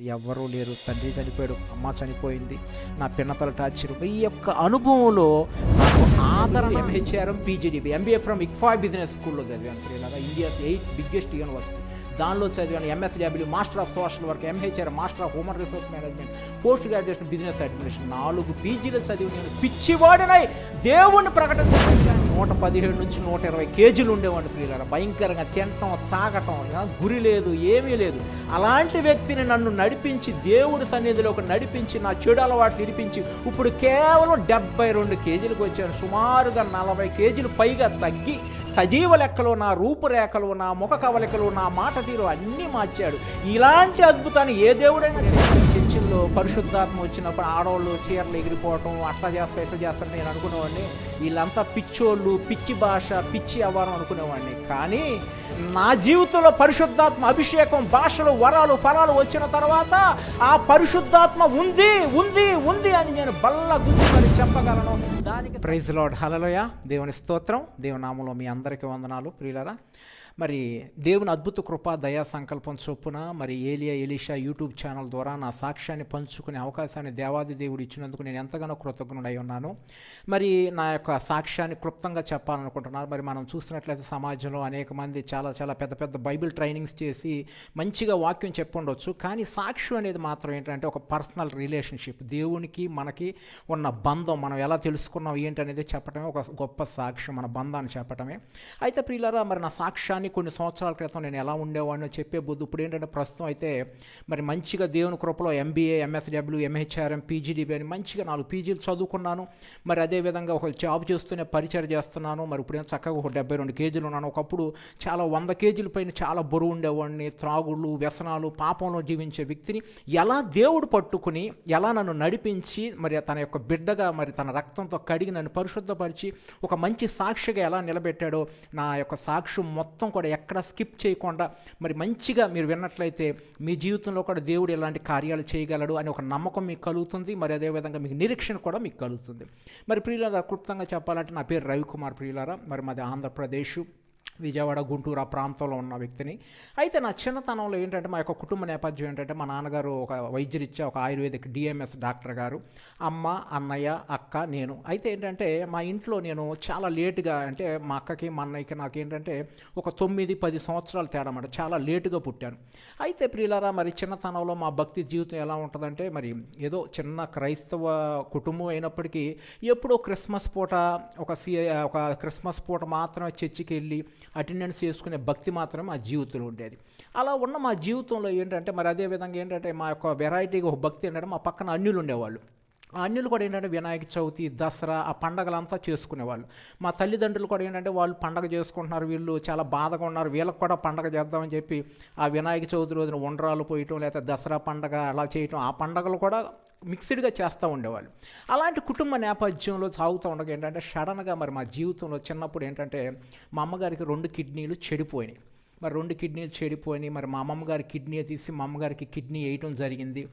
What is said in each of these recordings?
ఎవ్వరూ లేరు. తండ్రి చనిపోయాడు అమ్మ చనిపోయింది. నా పిన్నతల టార్చర్. ఈ యొక్క అనుభవంలో నాకు ఆదరణ MHRM PGDB MBA from ICFAI business స్కూల్లో చదివాను. ఇలాగా ఇండియాస్ ఎయిట్ బిగ్గెస్ట్ యూనివర్సిటీ దానిలో చదివాను. MSW master of social work MHR master of human resource management post graduation business administration నాలుగు పీజీలు చదివి నేను పిచ్చివాడినై. దేవుణ్ణి ప్రకటించడానికి నూట పదిహేడు నుంచి నూట ఇరవై కేజీలు ఉండేవాడు ప్రియులారా. భయంకరంగా తినటం తాగటం గురి లేదు ఏమీ లేదు. అలాంటి వ్యక్తిని నన్ను నడిపించి దేవుడి సన్నిధిలోకి నడిపించి నా చెడు అలవాట్లు ఇడిపించి ఇప్పుడు కేవలం డెబ్బై రెండు కేజీలకు వచ్చాను. సుమారుగా నలభై కేజీలు పైగా తగ్గి సజీవ లెక్కలు నా రూపురేఖలు నా ముఖ కవలికలు నా మాట తీరు అన్నీ మార్చాడు. ఇలాంటి అద్భుతాన్ని ఏ దేవుడైనా చేయాలి చర్చిల్లో పరిశుద్ధాత్మ వచ్చినప్పుడు ఆడవాళ్ళు చీరలు ఎగిరిపోవటం అట్లా చేస్తా ఇట్లా చేస్తారు నేను అనుకునేవాడిని. వీళ్ళంతా పిచ్చోళ్ళు పిచ్చి భాష పిచ్చి అవ్వాలని అనుకునేవాడిని. కానీ నా జీవితంలో పరిశుద్ధాత్మ అభిషేకం భాషలు వరాలు ఫలాలు వచ్చిన తర్వాత ఆ పరిశుద్ధాత్మ ఉంది ఉంది ఉంది అని నేను బల్ల గుర్తు మరి చెప్పగలను. ప్రైజ్ లాడ్ హలలోయ దేవుని స్తోత్రం. దేవుని మీ అందరికీ వందనాలు. ప్రియులరా మరి దేవుని అద్భుత కృప దయా సంకల్పం చొప్పున మరి ఏలియా ఎలీషా యూట్యూబ్ ఛానల్ ద్వారా నా సాక్ష్యాన్ని పంచుకునే అవకాశాన్ని దేవాది దేవుడు ఇచ్చినందుకు నేను ఎంతగానో కృతజ్ఞుడై ఉన్నాను. మరి నా యొక్క సాక్ష్యాన్ని క్లుప్తంగా చెప్పాలనుకుంటున్నాను. మరి మనం చూసినట్లయితే సమాజంలో అనేక మంది చాలా చాలా పెద్ద పెద్ద బైబిల్ ట్రైనింగ్స్ చేసి మంచిగా వాక్యం చెప్పుండొచ్చు. కానీ సాక్ష్యం అనేది మాత్రం ఏంటంటే ఒక పర్సనల్ రిలేషన్షిప్. దేవునికి మనకి ఉన్న బంధం మనం ఎలా తెలుసుకున్నాం ఏంటనేది చెప్పడమే ఒక గొప్ప సాక్ష్యం మన బంధాన్ని చెప్పడమే అయితే ప్రియులరా మరి నా సాక్ష్యాన్ని కొన్ని సంవత్సరాల క్రితం నేను ఎలా ఉండేవాడినో చెప్పే బుద్ధి. ఇప్పుడు ఏంటంటే ప్రస్తుతం అయితే మరి మంచిగా దేవుని కృపలో ఎంబీఏ ఎంఎస్డబ్ల్యూ ఎంహెచ్ఆర్ఎం పీజీడీబీ అని మంచిగా నాలుగు పీజీలు చదువుకున్నాను. మరి అదేవిధంగా ఒక జాబ్ చేస్తూనే పరిచయం చేస్తున్నాను. మరి ఇప్పుడు చక్కగా ఒక డెబ్బై రెండు కేజీలు ఉన్నాను. ఒకప్పుడు చాలా వంద కేజీల పైన చాలా బరువు ఉండేవాడిని. త్రాగుళ్ళు వ్యసనాలు పాపంలో జీవించే వ్యక్తిని ఎలా దేవుడు పట్టుకుని ఎలా నన్ను నడిపించి మరి తన యొక్క బిడ్డగా మరి తన రక్తంతో కడిగి నన్ను పరిశుద్ధపరిచి ఒక మంచి సాక్షిగా ఎలా నిలబెట్టాడో నా యొక్క సాక్ష్యం మొత్తం కూడా ఎక్కడ స్కిప్ చేయకుండా మరి మంచిగా మీరు విన్నట్లయితే మీ జీవితంలో కూడా దేవుడు ఎలాంటి కార్యాలు చేయగలడు అని ఒక నమ్మకం మీకు కలుగుతుంది. మరి అదేవిధంగా మీకు నిరీక్షణ కూడా మీకు కలుగుతుంది. మరి ప్రియులారా క్లుప్తంగా చెప్పాలంటే నా పేరు రవికుమార్ ప్రియులారా. మరి మాది ఆంధ్రప్రదేశ్. విజయవాడ గుంటూరు ఆ ప్రాంతంలో ఉన్న వ్యక్తిని. అయితే నా చిన్నతనంలో ఏంటంటే మా యొక్క కుటుంబ నేపథ్యం ఏంటంటే మా నాన్నగారు ఒక వైద్యరీత్యా ఒక ఆయుర్వేదిక్ డిఎంఎస్ డాక్టర్ గారు. అమ్మ అన్నయ్య అక్క నేను. అయితే ఏంటంటే మా ఇంట్లో నేను చాలా లేటుగా అంటే మా అక్కకి మా అన్నయ్యకి నాకు ఏంటంటే ఒక తొమ్మిది పది సంవత్సరాలు తేడా అన్నమాట. చాలా లేటుగా పుట్టాను. అయితే ప్రియులారా మరి చిన్నతనంలో మా భక్తి జీవితం ఎలా ఉంటుందంటే మరి ఏదో చిన్న క్రైస్తవ కుటుంబం అయినప్పటికీ ఎప్పుడో క్రిస్మస్ పూట ఒక సి ఒక క్రిస్మస్ పూట మాత్రమే చర్చికి వెళ్ళి అటెండెన్స్ చేసుకునే భక్తి మాత్రమే మా జీవితంలో ఉండేది. అలా ఉన్న మా జీవితంలో ఏంటంటే మరి అదే విధంగా ఏంటంటే మా యొక్క వెరైటీగా ఒక భక్తి ఏంటంటే మా పక్కన అన్యులు ఉండేవాళ్ళు. అన్యులు కూడా ఏంటంటే వినాయక చవితి దసరా ఆ పండగలంతా చేసుకునేవాళ్ళు. మా తల్లిదండ్రులు కూడా ఏంటంటే వాళ్ళు పండగ చేసుకుంటున్నారు వీళ్ళు చాలా బాధగా ఉన్నారు వీళ్ళకి కూడా పండగ చేద్దామని చెప్పి ఆ వినాయక చవితి రోజున ఉండరాలు పోయటం లేకపోతే దసరా పండగ అలా చేయటం ఆ పండగలు కూడా మిక్స్డ్గా చేస్తూ ఉండేవాళ్ళు. అలాంటి కుటుంబ నేపథ్యంలో సాగుతూ ఉండగా ఏంటంటే సడన్గా మరి మా జీవితంలో చిన్నప్పుడు ఏంటంటే మా అమ్మగారికి రెండు కిడ్నీలు చెడిపోయినాయి. మరి రెండు కిడ్నీలు చెడిపోయినాయి. మరి మా అమ్మమ్మగారి కిడ్నీ తీసి మా అమ్మగారికి కిడ్నీ వేయటం జరిగింది.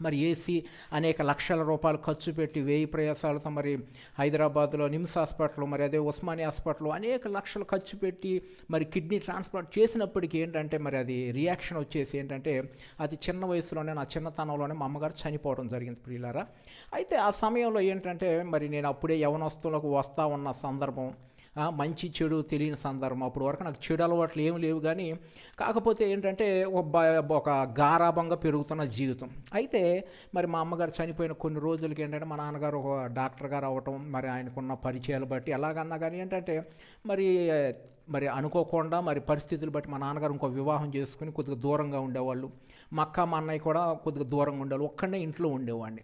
మరి ఏసీ అనేక లక్షల రూపాయలు ఖర్చు పెట్టి వేయి ప్రయాసాలతో మరి హైదరాబాద్లో నిమ్స్ హాస్పిటల్ మరి అదే ఉస్మానియా హాస్పిటల్ అనేక లక్షలు ఖర్చు పెట్టి మరి కిడ్నీ ట్రాన్స్ప్లాంట్ చేసినప్పటికీ ఏంటంటే మరి అది రియాక్షన్ వచ్చేసి ఏంటంటే అది చిన్న వయసులోనే నా చిన్నతనంలోనే మా అమ్మగారు చనిపోవడం జరిగింది ప్రియులారా. అయితే ఆ సమయంలో ఏంటంటే మరి నేను అప్పుడే యవనస్తులకు వస్తూ ఉన్న సందర్భం మంచి చెడు తెలియని సందర్భం. అప్పుడు వరకు నాకు చెడు అలవాట్లు ఏమి లేవు కానీ కాకపోతే ఏంటంటే ఒక ఒక గారాభంగా పెరుగుతున్న జీవితం. అయితే మరి మా అమ్మగారు చనిపోయిన కొన్ని రోజులకి ఏంటంటే మా నాన్నగారు ఒక డాక్టర్ గారు అవ్వటం మరి ఆయనకున్న పరిచయాలు బట్టి ఎలాగన్నా కానీ ఏంటంటే మరి మరి అనుకోకుండా మరి పరిస్థితులు బట్టి మా నాన్నగారు ఇంకో వివాహం చేసుకుని కొద్దిగా దూరంగా ఉండేవాళ్ళు. మా అక్క మా అన్నయ్య కూడా కొద్దిగా దూరంగా ఉండేవాళ్ళు. ఒక్కడే ఇంట్లో ఉండేవాడిని.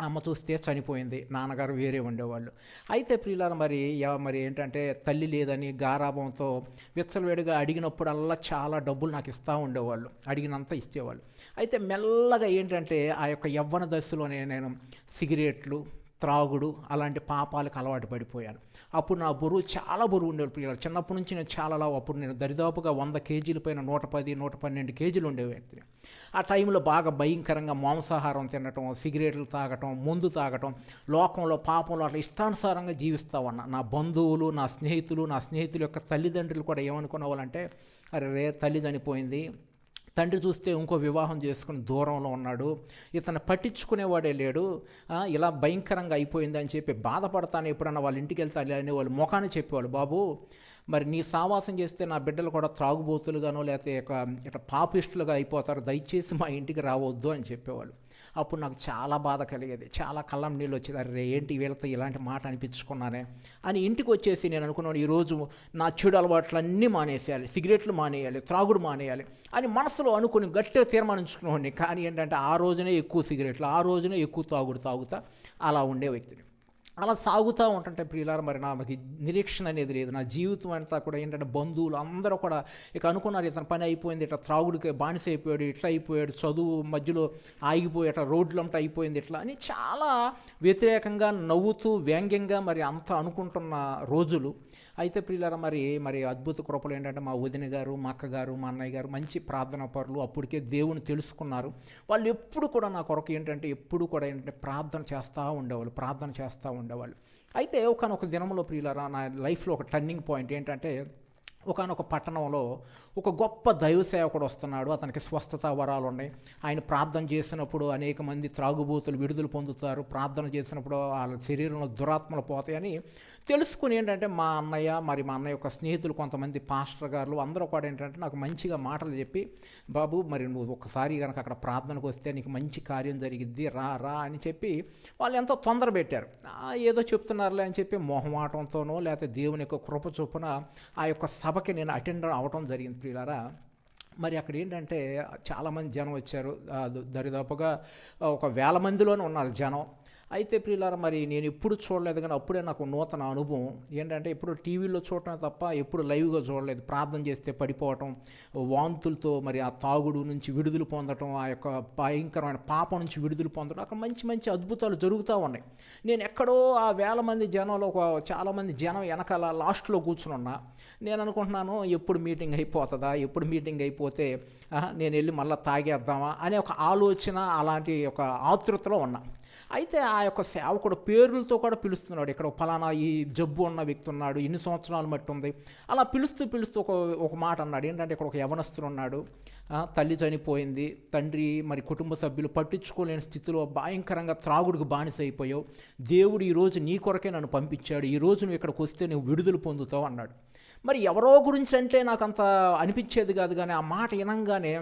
అమ్మ చూస్తే చనిపోయింది నాన్నగారు వేరే ఉండేవాళ్ళు. అయితే ప్రియులార మరి మరి ఏంటంటే తల్లి లేదని గారాభంతో విచ్చలవేడిగా అడిగినప్పుడల్లా చాలా డబ్బులు నాకు ఇస్తూ ఉండేవాళ్ళు అడిగినంత ఇచ్చేవాళ్ళు. అయితే మెల్లగా ఏంటంటే ఆ యొక్క యవ్వన దశలోనే నేను సిగరెట్లు త్రాగుడు అలాంటి పాపాలకు అలవాటు పడిపోయాను. అప్పుడు నా బరువు చాలా బరువు ఉండేవి పిల్లలు చిన్నప్పటి నుంచి నేను చాలా లావు. అప్పుడు నేను దరిదాపుగా వంద కేజీల పైన నూట పది నూట పన్నెండు కేజీలు ఉండేవి ఆ టైంలో బాగా భయంకరంగా మాంసాహారం తినటం సిగరెట్లు తాగటం మందు తాగటం లోకంలో పాపంలో అట్లా ఇష్టానుసారంగా జీవిస్తా ఉన్నా నా బంధువులు నా స్నేహితులు నా స్నేహితుల యొక్క తల్లిదండ్రులు కూడా ఏమనుకునే వాళ్ళంటే అరే రే తల్లి చనిపోయింది తండ్రి చూస్తే ఇంకో వివాహం చేసుకుని దూరంలో ఉన్నాడు. ఇతను పట్టించుకునేవాడే లేడు. ఇలా భయంకరంగా అయిపోయింది అని చెప్పి బాధపడతాను ఎప్పుడన్నా వాళ్ళ ఇంటికి వెళ్తాను అని వాళ్ళు ముఖాన్ని చెప్పేవాళ్ళు. బాబు మరి నీ సావాసం చేస్తే నా బిడ్డలు కూడా త్రాగుబోతులుగానో లేకపోతే ఒక ఇట్లా పాపిస్టులుగా అయిపోతారు. దయచేసి మా ఇంటికి రావద్దు అని చెప్పేవాళ్ళు. అప్పుడు నాకు చాలా బాధ కలిగేది. చాలా కళ్ళం నీళ్ళు వచ్చేది. అరే ఏంటి వీళ్ళతో ఇలాంటి మాట అనిపించుకున్నానే? అని ఇంటికి వచ్చేసి నేను అనుకున్నాను ఈరోజు నా చెడు అలవాట్లన్నీ మానేసేయాలి. సిగరెట్లు మానేయాలి త్రాగుడు మానేయాలి అని మనసులో అనుకుని గట్టిగా తీర్మానించుకునేవాడిని. కానీ ఏంటంటే ఆ రోజునే ఎక్కువ సిగరెట్లు ఆ రోజునే ఎక్కువ తాగుడు తాగుతా అలా ఉండే వ్యక్తిని. అలా సాగుతూ ఉంటుంటే ప్రియులారా మరి నాకు నిరీక్షణ అనేది లేదు. నా జీవితం అంతా కూడా ఏంటంటే బంధువులు అందరూ కూడా ఇక అనుకున్నారు ఇతను పని అయిపోయింది ఇట్లా త్రాగుడికి బానిస అయిపోయాడు ఇట్లా అయిపోయాడు చదువు మధ్యలో ఆగిపోయి ఇట్లా రోడ్లంతా అయిపోయింది ఇట్లా అని చాలా వ్యతిరేకంగా నవ్వుతూ వ్యంగ్యంగా మరి అంత అనుకుంటున్న రోజులు. అయితే ప్రియులారా మరి మరి అద్భుత కృపలు ఏంటంటే మా వదిన గారు మా అక్క గారు మా అన్నయ్య గారు మంచి ప్రార్థన పరులు అప్పటికే దేవుని తెలుసుకున్నారు. వాళ్ళు ఎప్పుడు కూడా నా కొరకు ఏంటంటే ఎప్పుడు కూడా ఏంటంటే ప్రార్థన చేస్తూ ఉండేవాళ్ళు ప్రార్థన చేస్తూ ఉండేవాళ్ళు. అయితే ఒకనొక దినంలో ప్రియులారా నా లైఫ్లో ఒక టర్నింగ్ పాయింట్ ఏంటంటే ఒకనొక పట్టణంలో ఒక గొప్ప దైవ సేవకుడు వస్తున్నాడు. అతనికి స్వస్థత వరాలు ఉన్నాయి. ఆయన ప్రార్థన చేసినప్పుడు అనేక మంది త్రాగుబోతులు విడుదల పొందుతారు. ప్రార్థన చేసినప్పుడు వాళ్ళ శరీరంలో దురాత్మలు పోతాయని తెలుసుకుని ఏంటంటే మా అన్నయ్య మరి మా అన్నయ్య యొక్క స్నేహితులు కొంతమంది పాస్టర్ గారు అందరూ కూడా ఏంటంటే నాకు మంచిగా మాటలు చెప్పి బాబు మరి నువ్వు ఒకసారి కనుక అక్కడ ప్రార్థనకు వస్తే నీకు మంచి కార్యం జరిగిద్ది రా రా అని చెప్పి వాళ్ళు ఎంతో తొందర పెట్టారు. ఏదో చెప్తున్నారులే అని చెప్పి మొహమాటంతోనో లేకపోతే దేవుని యొక్క కృప చొప్పున ఆ యొక్క సభకి నేను అటెండ్ అవ్వటం జరిగింది ప్రియులారా. మరి అక్కడ ఏంటంటే చాలామంది జనం వచ్చారు. దరిదాపుగా ఒక వేల మందిలోనే ఉన్నారు జనం. అయితే ప్రియులారా మరి నేను ఎప్పుడు చూడలేదు కానీ అప్పుడే నాకు నూతన అనుభవం. ఏంటంటే ఎప్పుడు టీవీలో చూడటం తప్ప ఎప్పుడు లైవ్గా చూడలేదు. ప్రార్థన చేస్తే పడిపోవటం వాంతులతో మరి ఆ తాగుడు నుంచి విడుదల పొందటం ఆ యొక్క భయంకరమైన పాపం నుంచి విడుదల పొందడం అక్కడ మంచి మంచి అద్భుతాలు జరుగుతూ ఉన్నాయి. నేను ఎక్కడో ఆ వేల మంది జనంలో ఒక చాలామంది జనం వెనకాల లాస్ట్లో కూర్చుని ఉన్నా. నేను అనుకుంటున్నాను ఎప్పుడు మీటింగ్ అయిపోతుందా ఎప్పుడు మీటింగ్ అయిపోతే నేను వెళ్ళి మళ్ళీ తాగేద్దామా అనే ఒక ఆలోచన అలాంటి ఒక ఆతృతలో ఉన్నా. అయితే ఆ యొక్క సేవకుడు పేర్లతో కూడా పిలుస్తున్నాడు. ఇక్కడ ఫలానా ఈ జబ్బు ఉన్న వ్యక్తి ఉన్నాడు ఇన్ని సంవత్సరాలు మట్టి ఉంది. అలా పిలుస్తూ పిలుస్తూ ఒక ఒక మాట అన్నాడు. ఏంటంటే ఇక్కడ ఒక యవనస్తుడు ఉన్నాడు. తల్లి చనిపోయింది. తండ్రి మరి కుటుంబ సభ్యులు పట్టించుకోలేని స్థితిలో భయంకరంగా త్రాగుడికి బానిస అయిపోయావు. దేవుడు ఈరోజు నీ కొరకే నన్ను పంపించాడు. ఈ నువ్వు ఇక్కడికి వస్తే నువ్వు విడుదల పొందుతావు అన్నాడు. మరి ఎవరో గురించి అంటే నాకు అంత అనిపించేది కాదు కానీ ఆ మాట వినంగానే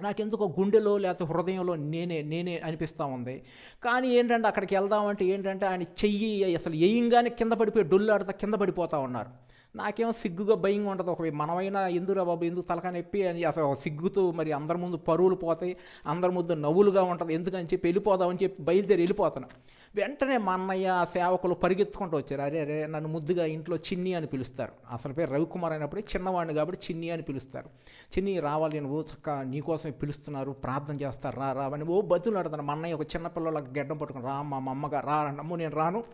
నాకెందుకో గుండెలో లేకపోతే హృదయంలో నేనే నేనే అనిపిస్తూ ఉంది. కానీ ఏంటంటే అక్కడికి వెళ్దామంటే ఏంటంటే ఆయన చెయ్యి అసలు వేయంగానే కింద పడిపోయి డొల్లాడుతా కింద పడిపోతూ ఉన్నారు. నాకేమో సిగ్గుగా భయంగా ఉంటుంది. ఒక మనమైనా ఎందురా బాబు ఎందుకు తలకా నొప్పి అని అసలు సిగ్గుతూ మరి అందరి ముందు పరువులు పోతాయి అందరి ముందు నవ్వులుగా ఉంటుంది. ఎందుకని చెప్పి వెళ్ళిపోదామని చెప్పి బయలుదేరి వెళ్ళిపోతున్నాను వెంటనే మా అన్నయ్య ఆ సేవకులు పరిగెత్తుకుంటూ వచ్చారు. అరే అరే నన్ను ముద్దుగా ఇంట్లో చిన్ని అని పిలుస్తారు. అసలు పేరు రవికుమార్ అయినప్పుడే చిన్నవాడిని కాబట్టి చిన్ని అని పిలుస్తారు. చిన్ని రావాలి నువ్వు చక్క నీకోసం పిలుస్తున్నారు ప్రార్థన చేస్తారు రా రా అని ఓ బతులు ఆడతాను మా అన్నయ్య ఒక చిన్న పిల్లలకు గడ్డం పట్టుకుని రా మా అమ్మగా రా అమ్మ నేను రాను.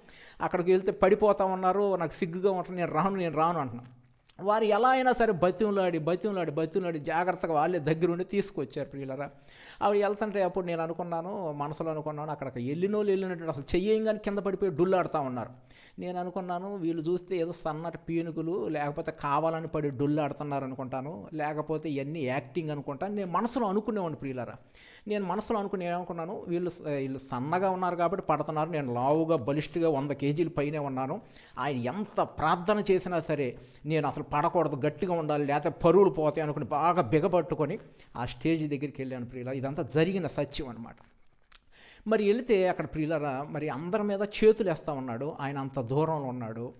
అక్కడికి వెళ్తే పడిపోతా ఉన్నారు. నాకు సిగ్గుగా ఉంటుంది నేను రాను నేను రాను అంటున్నాను. వారు ఎలా అయినా సరే బతిమలాడి బతిమలాడి బతిమలాడి జాగ్రత్తగా వాళ్ళే దగ్గరుండి తీసుకొచ్చారు ప్రియులరా. అవి వెళ్తుంటే అప్పుడు నేను అనుకున్నాను మనసులో అనుకున్నాను అక్కడికి వెళ్ళినోళ్ళు వెళ్ళినట్టు అసలు చెయ్యంగానే కింద పడిపోయి డొల్లాడుతూ ఉన్నారు. నేను అనుకున్నాను వీళ్ళు చూస్తే ఏదో సన్నటి పీనుకులు లేకపోతే కావాలని పడి డొల్లాడుతున్నారు అనుకుంటాను లేకపోతే ఇవన్నీ యాక్టింగ్ అనుకుంటాను. నేను మనసులో అనుకునేవాడిని ప్రియులరా. నేను మనసులో అనుకుని ఏమనుకున్నాను వీళ్ళు వీళ్ళు సన్నగా ఉన్నారు కాబట్టి పడుతున్నారు. నేను లావుగా బలిష్టిగా వంద కేజీల పైనే ఉన్నాను. ఆయన ఎంత ప్రార్థన చేసినా సరే నేను అసలు పడకూడదు గట్టిగా ఉండాలి లేకపోతే పరువులు పోతాయి అనుకుని బాగా బిగపట్టుకొని ఆ స్టేజ్ దగ్గరికి వెళ్ళాను ప్రియుల ఇదంతా జరిగిన సత్యం అనమాట మరి వెళితే అక్కడ ప్రియులరా మరి అందరి మీద చేతులు వేస్తూ ఉన్నాడు. ఆయన అంత దూరంలో ఉన్నాడు.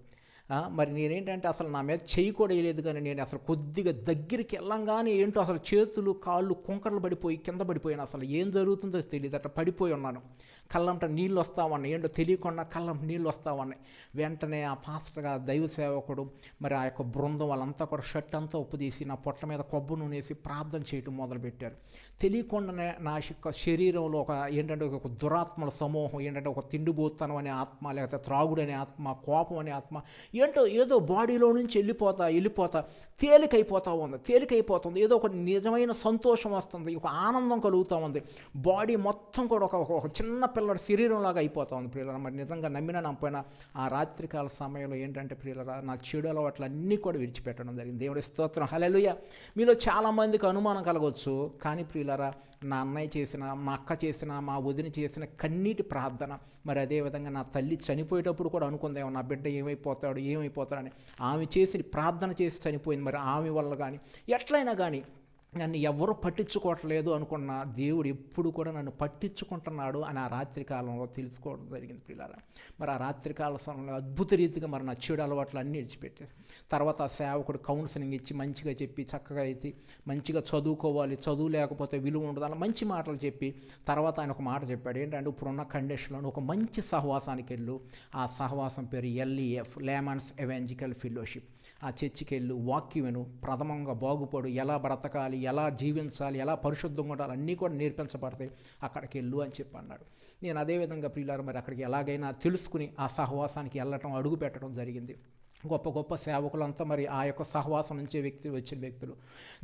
మరి నేనేంటంటే అసలు నా మీద చేయి కూడా వేయలేదు కానీ నేను అసలు కొద్దిగా దగ్గరికి వెళ్ళంగానే ఏంటో అసలు చేతులు కాళ్ళు కుంకర్లు పడిపోయి కింద పడిపోయాను. అసలు ఏం జరుగుతుందో తెలియదు. అట్లా పడిపోయి ఉన్నాను. కళ్ళంట నీళ్ళు వస్తా ఉన్నాయి ఏంటో తెలియకుండా కళ్ళం నీళ్ళు వస్తూ ఉన్నాయి వెంటనే ఆ పాస్టర్గా దైవ సేవకుడు మరి ఆ యొక్క బృందం వాళ్ళంతా కూడా షర్ట్ అంతా ఉప్పుదీసి నా పొట్ట మీద కొబ్బు నూనె ప్రార్థన చేయటం మొదలుపెట్టారు. తెలియకుండానే నా యొక్క శరీరంలో ఒక ఏంటంటే ఒక దురాత్మల సమూహం ఏంటంటే ఒక తిండిబోతనం అనే ఆత్మ లేకపోతే త్రాగుడు అనే ఆత్మ కోపం అనే ఆత్మ ఏంటో ఏదో బాడీలో నుంచి వెళ్ళిపోతా వెళ్ళిపోతా తేలికైపోతా ఉంది తేలికైపోతుంది ఏదో ఒక నిజమైన సంతోషం వస్తుంది ఒక ఆనందం కలుగుతూ ఉంది. బాడీ మొత్తం కూడా ఒక ఒక చిన్న పిల్లడి శరీరంలాగా అయిపోతా ఉంది ప్రియులరా. మరి నిజంగా నమ్మిన నమ్మపోయినా ఆ రాత్రికాల సమయంలో ఏంటంటే ప్రియులరా నా చెడు అలవాట్లు అన్నీ కూడా విడిచిపెట్టడం జరిగింది. దేవుడి స్తోత్రం. హలెలుయ మీలో చాలామందికి అనుమానం కలగవచ్చు కానీ ప్రియులరా నా అన్నయ్య చేసిన మా అక్క చేసిన మా వదిన చేసిన కన్నీటి ప్రార్థన మరి అదేవిధంగా నా తల్లి చనిపోయేటప్పుడు కూడా అనుకుందేమో నా బిడ్డ ఏమైపోతాడు ఏమైపోతాడని ఆమె చేసి ప్రార్థన చేసి చనిపోయింది. మరి ఆమె వల్ల కానీ ఎట్లయినా కానీ నన్ను ఎవరు పట్టించుకోవట్లేదు అనుకున్న దేవుడు ఎప్పుడు కూడా నన్ను పట్టించుకుంటున్నాడు అని ఆ రాత్రి కాలంలో తెలుసుకోవడం జరిగింది పిల్లల మరి ఆ రాత్రికాల సమయంలో అద్భుత రీతిగా మరి నా చెడు అలవాట్లు అన్నీ విడిచిపెట్టారు. తర్వాత ఆ సేవకుడు కౌన్సిలింగ్ ఇచ్చి మంచిగా చెప్పి చక్కగా అయితే మంచిగా చదువుకోవాలి చదువు లేకపోతే విలువ ఉండదు అలా మంచి మాటలు చెప్పి తర్వాత ఆయన ఒక మాట చెప్పాడు. ఏంటంటే ఇప్పుడున్న కండిషన్లో ఒక మంచి సహవాసానికి వెళ్ళు. ఆ సహవాసం పేరు ఎల్ఈఎఫ్ లేమన్స్ ఎవెంజికల్ ఫెలోషిప్. ఆ చర్చికి వెళ్ళు వాక్యం విను ప్రథమంగా బాగుపడు ఎలా బ్రతకాలి ఎలా జీవించాలి ఎలా పరిశుద్ధంగా ఉండాలి అన్నీ కూడా నేర్పించబడతాయి. అక్కడికి వెళ్ళు అని చెప్పి అన్నాడు నేను అదేవిధంగా ప్రియులారు మరి అక్కడికి ఎలాగైనా తెలుసుకుని ఆ సహవాసానికి వెళ్ళటం అడుగు పెట్టడం జరిగింది. గొప్ప గొప్ప సేవకులంతా మరి ఆ యొక్క సహవాసం నుంచే వ్యక్తి వచ్చిన వ్యక్తులు.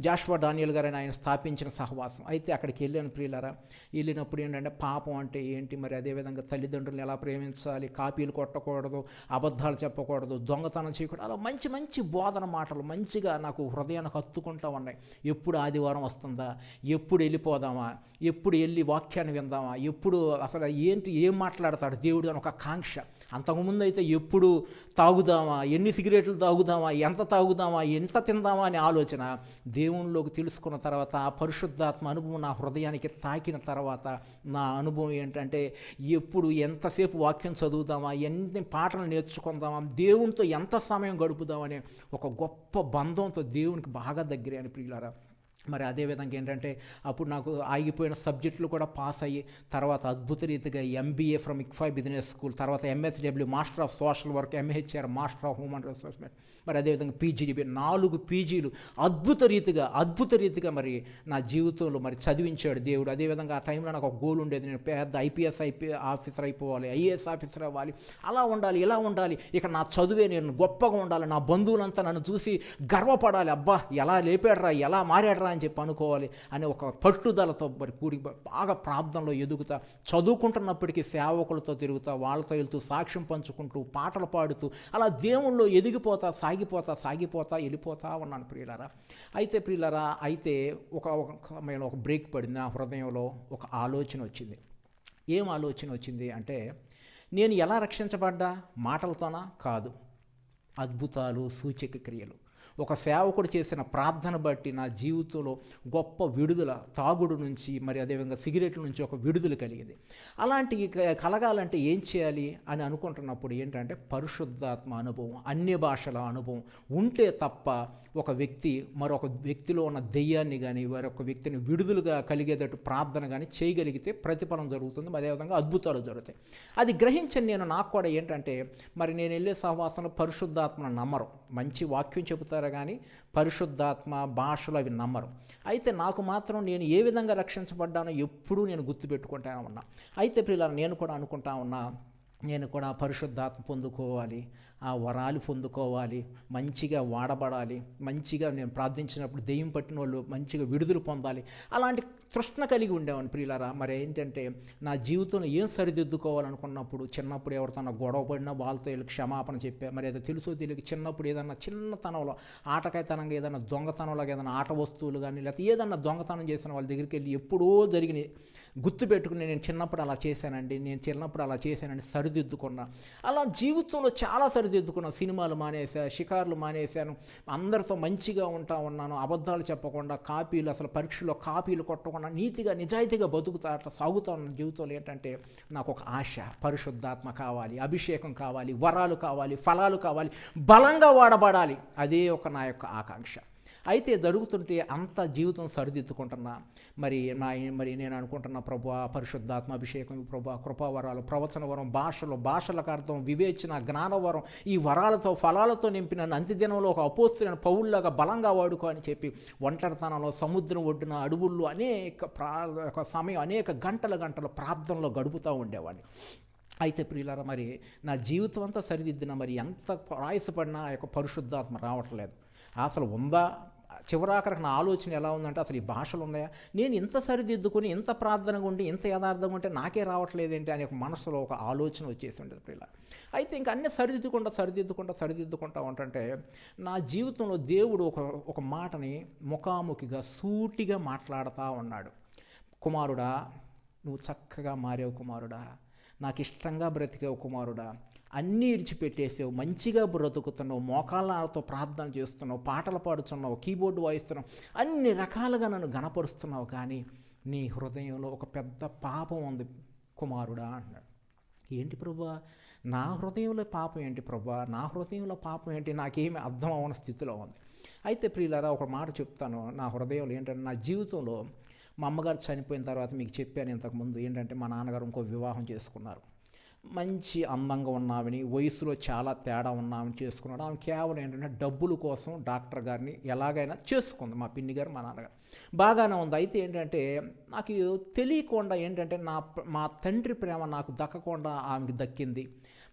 జాషువా డానియల్ గారు ఆయన స్థాపించిన సహవాసం. అయితే అక్కడికి వెళ్ళాను ప్రియులరా. వెళ్ళినప్పుడు ఏంటంటే పాపం అంటే ఏంటి? మరి అదేవిధంగా తల్లిదండ్రులను ఎలా ప్రేమించాలి? కాపీలు కొట్టకూడదు అబద్ధాలు చెప్పకూడదు దొంగతనం చేయకూడదు. అలా మంచి మంచి బోధన మాటలు మంచిగా నాకు హృదయానికి హత్తుకుంటూ ఉన్నాయి. ఎప్పుడు ఆదివారం వస్తుందా? ఎప్పుడు వెళ్ళిపోదామా? ఎప్పుడు వెళ్ళి వాక్యాన్ని విందామా? ఎప్పుడు అసలు ఏంటి ఏం మాట్లాడతాడు దేవుడు అని ఒక కాంక్ష. అంతకుముందు అయితే ఎప్పుడు తాగుదామా ఎన్ని సిగరెట్లు తాగుదామా ఎంత తాగుదామా ఎంత తిందామా అనే ఆలోచన దేవునిలోకి తెలుసుకున్న తర్వాత ఆ పరిశుద్ధాత్మ అనుభవం నా హృదయానికి తాకిన తర్వాత నా అనుభవం ఏంటంటే ఎప్పుడు ఎంతసేపు వాక్యం చదువుదామా ఎన్ని పాటలు నేర్చుకుందామా దేవునితో ఎంత సమయం గడుపుదామనే ఒక గొప్ప బంధంతో దేవునికి బాగా దగ్గరే అని ప్రియులారా. మరి అదేవిధంగా ఏంటంటే అప్పుడు నాకు ఆగిపోయిన సబ్జెక్టులు కూడా పాస్ అయ్యి తర్వాత అద్భుత రీతిగా MBA from ICFAI business school తర్వాత MSW master of social work MHR master of human రిసోర్స్మెంట్ మరి అదేవిధంగా పీజీడీబీ నాలుగు పీజీలు అద్భుత రీతిగా అద్భుత రీతిగా మరి నా జీవితంలో మరి చదివించాడు దేవుడు. అదేవిధంగా ఆ టైంలో నాకు ఒక గోల్ ఉండేది. నేను పెద్ద ఐపీఎస్ ఐపీ ఆఫీసర్ అయిపోవాలి ఐఏఎస్ ఆఫీసర్ అవ్వాలి. అలా ఉండాలి ఇలా ఉండాలి. ఇక నా చదువే నేను గొప్పగా ఉండాలి. నా బంధువులంతా నన్ను చూసి గర్వపడాలి. అబ్బా ఎలా లేపాడరా ఎలా మారాడరా అని చెప్పి అనుకోవాలి అనే ఒక పట్టుదలతో మరి కూడి బాగా ప్రార్థనలో ఎదుగుతా చదువుకుంటున్నప్పటికీ సేవకులతో తిరుగుతా వాళ్ళతో వెళ్తూ సాక్ష్యం పంచుకుంటూ పాటలు పాడుతూ అలా దేవుళ్ళు ఎదిగిపోతా సాగిపోతా సాగిపోతా వెళ్ళిపోతా ఉన్నాను ప్రియులరా. అయితే ప్రియులరా అయితే ఒక ఒక ఒక బ్రేక్ పడింది నా హృదయంలో ఒక ఆలోచన వచ్చింది. ఏం ఆలోచన వచ్చింది అంటే నేను ఎలా రక్షించబడ్డా? మాటలతోనా? కాదు. అద్భుతాలు సూచక క్రియలు. ఒక సేవకుడు చేసిన ప్రార్థన బట్టి నా జీవితంలో గొప్ప విడుదల తాగుడు నుంచి మరి అదేవిధంగా సిగరెట్ల నుంచి ఒక విడుదల కలిగింది. అలాంటి క- కలగాలంటే ఏం చేయాలి అని అనుకుంటున్నప్పుడు ఏంటంటే పరిశుద్ధాత్మ అనుభవం అన్య భాషల అనుభవం. ఉంటే తప్ప ఒక వ్యక్తి మరొక వ్యక్తిలో ఉన్న దెయ్యాన్ని కానీ మరొక వ్యక్తిని విడుదలుగా కలిగేటట్టు ప్రార్థన కానీ చేయగలిగితే ప్రతిఫలం జరుగుతుంది మరి అదేవిధంగా అద్భుతాలు జరుగుతాయి. అది గ్రహించని నేను నాకు కూడా ఏంటంటే మరి నేను వెళ్ళే సహవాసంలో పరిశుద్ధాత్మను నమ్మరు. మంచి వాక్యం చెబుతారు కానీ పరిశుద్ధాత్మ భాషలు అవి నమ్మరు. అయితే నాకు మాత్రం నేను ఏ విధంగా రక్షించబడ్డానో ఎప్పుడూ నేను గుర్తుపెట్టుకుంటా ఉన్నా. అయితే పిల్లలు నేను కూడా అనుకుంటా ఉన్నా నేను కూడా పరిశుద్ధాత్మ పొందుకోవాలి ఆ వరాలు పొందుకోవాలి మంచిగా వాడబడాలి మంచిగా నేను ప్రార్థించినప్పుడు దెయ్యం పట్టిన వాళ్ళు మంచిగా విడుదల పొందాలి. అలాంటి తృష్ణ కలిగి ఉండేవాడిని ప్రియులారా. మరి ఏంటంటే నా జీవితంలో ఏం సరిదిద్దుకోవాలనుకున్నప్పుడు చిన్నప్పుడు ఎవరితో గొడవ పడినా వాళ్ళతో వీళ్ళకి క్షమాపణ చెప్పా. మరి ఏదో తెలుసో తెలియక చిన్నప్పుడు ఏదన్నా చిన్నతనంలో ఆటకాయతనంగా ఏదైనా దొంగతనంలాగా ఏదైనా ఆట వస్తువులు కానీ లేకపోతే ఏదన్నా దొంగతనం చేసిన వాళ్ళ దగ్గరికి వెళ్ళి ఎప్పుడో జరిగినాయి. గుర్తుపెట్టుకుని నేను చిన్నప్పుడు అలా చేశానండి నేను చిన్నప్పుడు అలా చేశానండి సరిదిద్దుకున్నా. అలా జీవితంలో చాలా సరిదిద్దుకున్నా. సినిమాలు మానేసా షికార్లు మానేశాను. అందరితో మంచిగా ఉంటా ఉన్నాను. అబద్ధాలు చెప్పకుండా కాపీలు అసలు పరీక్షలో కాపీలు కొట్టకుండా నీతిగా నిజాయితీగా బతుకుతా అట్లా సాగుతా ఉన్న జీవితంలో ఏంటంటే నాకు ఒక ఆశ పరిశుద్ధాత్మ కావాలి అభిషేకం కావాలి వరాలు కావాలి ఫలాలు కావాలి బలంగా వాడబడాలి. అదే ఒక నా యొక్క ఆకాంక్ష. అయితే జరుగుతుంటే అంత జీవితం సరిదిద్దుకుంటున్నా. మరి నా మరి నేను అనుకుంటున్నా ప్రభు పరిశుద్ధాత్మ అభిషేకం ప్రభు కృపావరాలు ప్రవచన వరం భాషలు భాషలకు అర్థం వివేచన జ్ఞానవరం ఈ వరాలతో ఫలాలతో నింపిన అంత్యదినంలో ఒక అపోస్తున్న పౌల్లాగా బలంగా వాడుకో అని చెప్పి ఒంటరితనంలో సముద్రం ఒడ్డున అడవుల్లో అనేక ప్రా సమయం అనేక గంటల గంటల ప్రార్థనలో గడుపుతూ ఉండేవాడిని. అయితే ప్రియులారా మరి నా జీవితం అంతా సరిదిద్దిన మరి ఎంత ప్రయాసపడినా ఆ యొక్క పరిశుద్ధాత్మ రావట్లేదు. అసలు ఉందా? చివరాఖరికి నా ఆలోచన ఎలా ఉందంటే అసలు ఈ భాషలు ఉన్నాయా? నేను ఇంత సరిదిద్దుకొని ఇంత ప్రార్థనగా ఉండి ఇంత యథార్థంగా ఉంటే నాకే రావట్లేదేంటి అనే ఒక మనసులో ఒక ఆలోచన వచ్చేసి ఉండేది ప్రియుల. అయితే ఇంక అన్నీ సరిదిద్దుకుంటా సరిదిద్దుకుంటా సరిదిద్దుకుంటా ఉంటుంటే నా జీవితంలో దేవుడు ఒక ఒక మాటని ముఖాముఖిగా సూటిగా మాట్లాడుతూ ఉన్నాడు. కుమారుడా నువ్వు చక్కగా మారేవు కుమారుడా. నాకు ఇష్టంగా బ్రతికేవు కుమారుడా. అన్నీ ఇడిచిపెట్టేసావు మంచిగా బ్రతుకుతున్నావు మోకాళ్ళతో ప్రార్థన చేస్తున్నావు పాటలు పాడుతున్నావు కీబోర్డు వాయిస్తున్నావు అన్ని రకాలుగా నన్ను గణపరుస్తున్నావు కానీ నీ హృదయంలో ఒక పెద్ద పాపం ఉంది కుమారుడా అన్నాడు ఏంటి ప్రభా? నా హృదయంలో పాపం ఏంటి ప్రభా? నా హృదయంలో పాపం ఏంటి? నాకేమి అర్థం అవ్వని స్థితిలో ఉంది. అయితే ప్రియులరా ఒక మాట చెప్తాను. నా హృదయంలో ఏంటంటే నా జీవితంలో మా అమ్మగారు చనిపోయిన తర్వాత మీకు చెప్పాను ఇంతకుముందు ఏంటంటే మా నాన్నగారు ఇంకో వివాహం చేసుకున్నారు. మంచి అందంగా ఉన్నామని వయసులో చాలా తేడా ఉన్నామని చేసుకున్నాడు. ఆమె కేవలం ఏంటంటే డబ్బుల కోసం డాక్టర్ గారిని ఎలాగైనా చేసుకుంది మా పిన్ని గారు మా నాన్నగారు. బాగానే ఉంది. అయితే ఏంటంటే నాకు తెలియకుండా ఏంటంటే నా మా తండ్రి ప్రేమ నాకు దక్కకుండా ఆమెకి దక్కింది.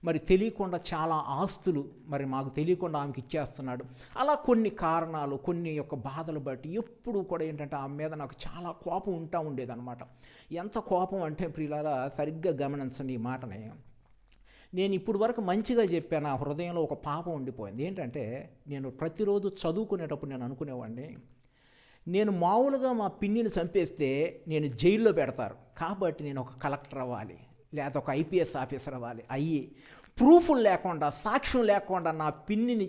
మరి తెలియకుండా చాలా ఆస్తులు మరి మాకు తెలియకుండా ఆమెకి ఇచ్చేస్తున్నాడు. అలా కొన్ని కారణాలు కొన్ని యొక్క బాధలు బట్టి ఎప్పుడు కూడా ఏంటంటే ఆమె మీద నాకు చాలా కోపం ఉంటా ఉండేదన్నమాట. ఎంత కోపం అంటే ప్రియులారా సరిగ్గా గమనించండి ఈ మాటని. నేను ఇప్పుడు వరకు మంచిగా చెప్పాను ఆ హృదయంలో ఒక పాపం ఉండిపోయింది. ఏంటంటే నేను ప్రతిరోజు చదువుకునేటప్పుడు నేను అనుకునేవాడిని. నేను మామూలుగా మా పిన్నిని చంపేస్తే నేను జైల్లో పెడతారు. కాబట్టి నేను ఒక కలెక్టర్ అవ్వాలి. లేదా ఒక ఐపీఎస్ ఆఫీసర్ అవ్వాలి అయ్యి ప్రూఫ్లు లేకుండా సాక్ష్యం లేకుండా నా పిన్నిని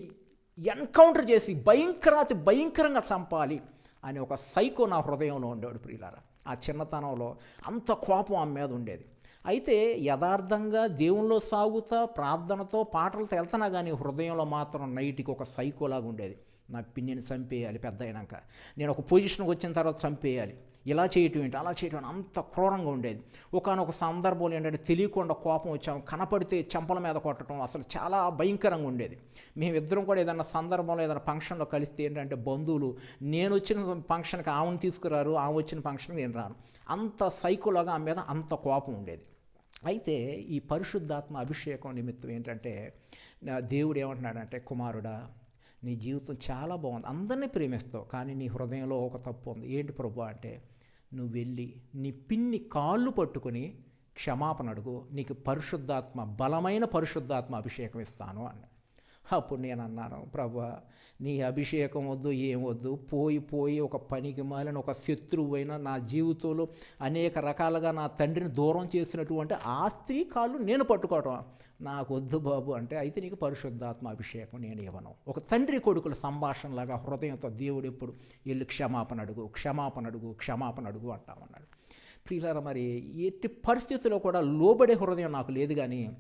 ఎన్కౌంటర్ చేసి భయంకరాతి భయంకరంగా చంపాలి అని ఒక సైకో నా హృదయంలో ఉండేవాడు ప్రియులారా. ఆ చిన్నతనంలో అంత కోపం ఆమె మీద ఉండేది. అయితే యథార్థంగా దేవుల్లో సాగుతా ప్రార్థనతో పాటలతో వెళ్తున్నా కానీ హృదయంలో మాత్రం నైట్కి ఒక సైకోలాగా ఉండేది. నా పిన్నిని చంపేయాలి పెద్ద అయినాక. నేను ఒక పొజిషన్కి వచ్చిన తర్వాత చంపేయాలి. ఇలా చేయటం ఏంటి? అలా చేయటం అంత క్రూరంగా ఉండేది. ఒకనొక సందర్భంలో ఏంటంటే తెలియకుండా కోపం వచ్చాము. కనపడితే చెంపల మీద కొట్టడం అసలు చాలా భయంకరంగా ఉండేది. మేమిద్దరం కూడా ఏదైనా సందర్భంలో ఏదైనా ఫంక్షన్లో కలిస్తే ఏంటంటే బంధువులు నేను వచ్చిన ఫంక్షన్కి ఆమెను తీసుకురారు ఆమె వచ్చిన ఫంక్షన్కి నేను రాను. అంత సైకోలాగా ఆమె మీద అంత కోపం ఉండేది. అయితే ఈ పరిశుద్ధాత్మ అభిషేకం నిమిత్తం ఏంటంటే దేవుడు ఏమంటున్నాడంటే కుమారుడా నీ జీవితం చాలా బాగుంది. అందరినీ ప్రేమిస్తావు కానీ నీ హృదయంలో ఒక తప్పు ఉంది. ఏంటి ప్రభు అంటే నువ్వు వెళ్ళి నీ పిన్ని కాళ్ళు పట్టుకొని క్షమాపణ అడుగు. నీకు పరిశుద్ధాత్మ బలమైన పరిశుద్ధాత్మ అభిషేకం ఇస్తాను అని అప్పుడు నేను అన్నాను ప్రభు నీ అభిషేకం వద్దు ఏం వద్దు. పోయి పోయి ఒక పనికి మాలిన ఒక శత్రువు అయినా నా జీవితంలో అనేక రకాలుగా నా తండ్రిని దూరం చేసినటువంటి ఆ స్త్రీ కాళ్ళు నేను పట్టుకోవటం. నాకు వద్దు బాబు అంటే అయితే నీకు పరిశుద్ధాత్మ అభిషేకం నేను ఇవ్వను. ఒక తండ్రి కొడుకుల సంభాషణలాగా హృదయంతో దేవుడు ఎప్పుడు వెళ్ళి క్షమాపణ అడుగు క్షమాపణ అడుగు క్షమాపణ అడుగు అంటామన్నాడు. ప్రియులారా మరి ఎట్టి పరిస్థితుల్లో కూడా లోబడే హృదయం నాకు లేదు కానీ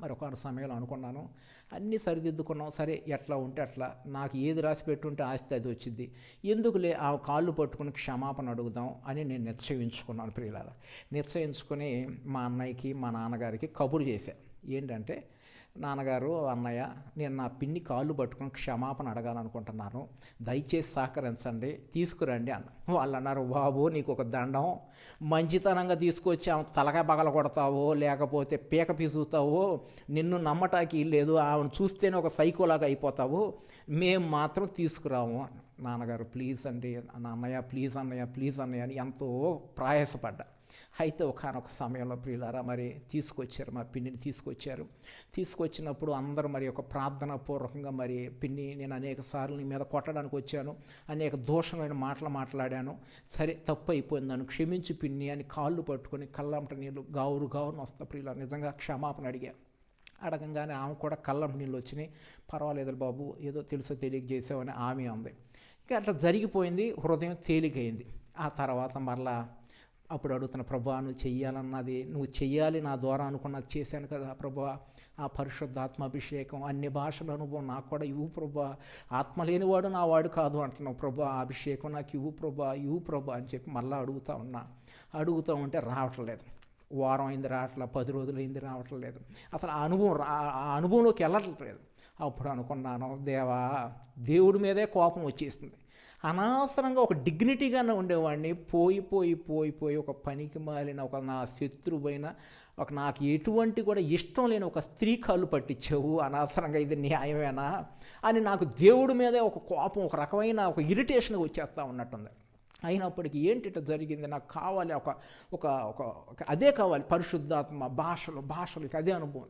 మరి ఒక సమయంలో అనుకున్నాను. అన్నీ సరిదిద్దుకున్నాం. సరే ఎట్లా ఉంటే అట్లా. నాకు ఏది రాసి పెట్టుంటే ఆస్తి అది వచ్చింది ఎందుకులే ఆ కాళ్ళు పట్టుకుని క్షమాపణ అడుగుదాం అని నేను నిశ్చయించుకున్నాను ప్రియులార. నిశ్చయించుకొని మా అన్నయ్యకి మా నాన్నగారికి కబురు చేశాను ఏంటంటే నాన్నగారు అన్నయ్య నేను నా పిన్ని కాళ్ళు పట్టుకుని క్షమాపణ అడగాలనుకుంటున్నాను. దయచేసి సహకరించండి తీసుకురండి అన్న. వాళ్ళు అన్నారు బాబు నీకు ఒక దండం. మంచితనంగా తీసుకొచ్చి ఆమె తలకాయ పగల కొడతావో లేకపోతే పీక పిసుగుతావో నిన్ను నమ్మటానికి లేదు. ఆమెను చూస్తేనే ఒక సైకోలాగా అయిపోతావు. మేము మాత్రం తీసుకురాము నాన్నగారు ప్లీజ్ అండి అన్నయ్య ప్లీజ్ అన్నయ్య ప్లీజ్ అన్నయ్య అని ఎంతో ప్రయాసపడ్డా. అయితే ఒకనొక సమయంలో ప్రియులారా మరి తీసుకొచ్చారు మా పిన్నిని తీసుకొచ్చారు. తీసుకొచ్చినప్పుడు అందరూ మరి ఒక ప్రార్థన పూర్వకంగా మరి పిన్ని నేను అనేక సార్లు నీ మీద కొట్టడానికి వచ్చాను అనేక దోషమైన మాటలు మాట్లాడాను. సరే తప్పు అయిపోయింది నన్ను క్షమించి పిన్ని అని కాళ్ళు పట్టుకొని కళ్ళంట నీళ్ళు గావురు గావును వస్తా ప్రియుల నిజంగా క్షమాపణ అడిగాను అడగంగానే ఆమె కూడా కళ్ళం నీళ్ళు వచ్చినాయి. పర్వాలేదు బాబు ఏదో తెలుసో తెలియక చేసావని ఆమె ఉంది ఇంకా అట్లా జరిగిపోయింది హృదయం తేలికైంది. ఆ తర్వాత మరలా అప్పుడు అడుగుతున్న ప్రభా నువ్వు చెయ్యాలన్నది నువ్వు చెయ్యాలి నా ద్వారా అనుకున్నది చేశాను కదా ప్రభా. ఆ పరిశుద్ధాత్మాభిషేకం అన్ని భాషల అనుభవం నాకు కూడా ఇవ్వు ప్రభా. ఆత్మ లేనివాడు నా వాడు కాదు అంటున్నావు ప్రభా. ఆ అభిషేకం నాకు ఇవ్వు ప్రభా ఇవ్వు ప్రభా అని చెప్పి మళ్ళీ అడుగుతా ఉన్నా. అడుగుతూ ఉంటే రావట్లేదు. వారం అయింది రావట్లేదు పది రోజులు అయింది రావట్లేదు. అసలు ఆ అనుభవం ఆ అనుభవంలోకి వెళ్ళట్లేదు. అప్పుడు అనుకున్నాను దేవా దేవుడి మీదే కోపం వచ్చేసింది. అనవసరంగా ఒక డిగ్నిటీగానే ఉండేవాడిని. పోయి పోయి పోయి పోయి ఒక పనికి మాలిన ఒక నా శత్రువైన ఒక నాకు ఎటువంటి కూడా ఇష్టం లేని ఒక స్త్రీ కాళ్ళు పట్టించావు. అనవసరంగా ఇది న్యాయమేనా? అని నాకు దేవుడి మీదే ఒక కోపం ఒక రకమైన ఒక ఇరిటేషన్ వచ్చేస్తూ ఉన్నట్టుంది. అయినప్పటికీ ఏంటి ఇట్లా జరిగింది? నాకు కావాలి ఒక ఒక ఒక అదే కావాలి. పరిశుద్ధాత్మ భాషలు భాషలకి అదే అనుభవం.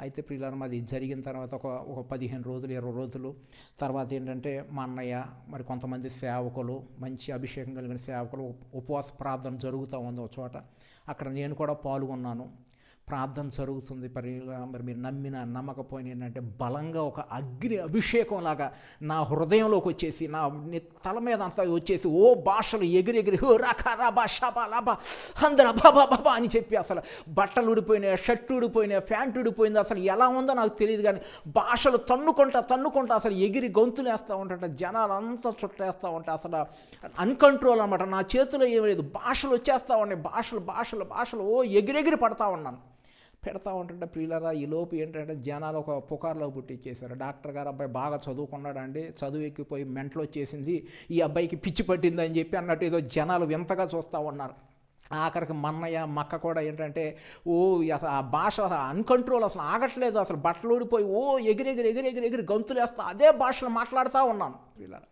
అయితే ప్రియులారా అది జరిగిన తర్వాత ఒక ఒక పదిహేను రోజులు ఇరవై రోజులు తర్వాత ఏంటంటే మా అన్నయ్య మరి కొంతమంది సేవకులు మంచి అభిషేకం కలిగిన సేవకులు ఉపవాస ప్రార్థన జరుగుతూ ఉంది ఒక చోట. అక్కడ నేను కూడా పాల్గొన్నాను. ప్రార్థన జరుగుతుంది. పరి మరి మీరు నమ్మిన నమ్మకపోయిన ఏంటంటే బలంగా ఒక అగ్ని అభిషేకం లాగా నా హృదయంలోకి వచ్చేసి నా తల మీద అంతా వచ్చేసి ఓ భాషలు ఎగిరెగిరి ఓ హో రాఖా రాబా షాబా లాబా అందరూ బాబా బాబా అని చెప్పి అసలు బట్టలు ఊడిపోయినాయి షర్ట్ ఊడిపోయినాయి ప్యాంట్ ఊడిపోయింది అసలు ఎలా ఉందో నాకు తెలియదు కానీ భాషలు తన్నుకుంటా తన్నుకుంటా అసలు ఎగిరి గొంతులు వేస్తూ ఉంటాట జనాలు అంతా చుట్టేస్తూ ఉంటా అసలు అన్కంట్రోల్ అనమాట నా చేతిలో ఏమీ లేదు. భాషలు వచ్చేస్తూ ఉన్నాయి. భాషలు భాషలు భాషలు ఓ ఎగిరెగిరి పడతా ఉన్నాను. పెడతా ఉంటుంటే ప్రియులరా ఈ లోపు ఏంటంటే జనాలు ఒక పుకార్లో పుట్టించేశారు డాక్టర్ గారు అబ్బాయి బాగా చదువుకున్నాడండి. చదువు ఎక్కిపోయి మెంటలు వచ్చేసింది. ఈ అబ్బాయికి పిచ్చి పట్టింది అని చెప్పి అన్నట్టు ఏదో జనాలు వింతగా చూస్తూ ఉన్నారు. ఆఖరికి మన్నయ్య మక్క కూడా ఏంటంటే ఓ అసలు ఆ భాష అన్కంట్రోల్ అసలు ఆగట్లేదు. అసలు బట్టలు ఊడిపోయి ఓ ఎగిరెగిరి ఎగిరి ఎగిరి ఎగిరి అదే భాషలో మాట్లాడుతూ ఉన్నాను ప్రియులరా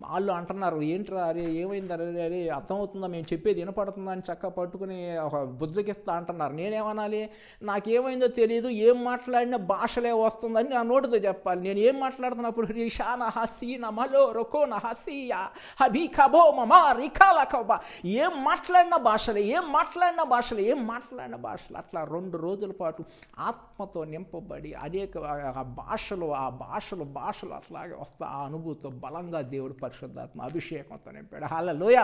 వాళ్ళు అంటున్నారు ఏంట్రా అరే ఏమైంది? అరే అరే అర్థమవుతుందా? మేము చెప్పేది వినపడుతుందా? అని చక్క పట్టుకుని ఒక బుజ్జగిస్తా అంటున్నారు. నేనేమనాలి? నాకేమైందో తెలియదు ఏం మాట్లాడినా భాషలే వస్తుందని నా నోటితో చెప్పాలి. నేను ఏం మాట్లాడుతున్నప్పుడు రిషా నహసి నమలో మలో రొకో నా హసీయా హబీ కబో మమా రికాల కబా ఏం మాట్లాడిన భాషలే ఏం మాట్లాడిన భాషలే ఏం మాట్లాడిన భాషలు. అట్లా రెండు రోజుల పాటు ఆత్మతో నింపబడి అనేక ఆ భాషలు ఆ భాషలు భాషలు అట్లాగే వస్తా ఆ అనుభూతితో బలంగా దేవుడు పరిశుద్ధాత్మ అభిషేకంతో నింపాడు హాలలోయ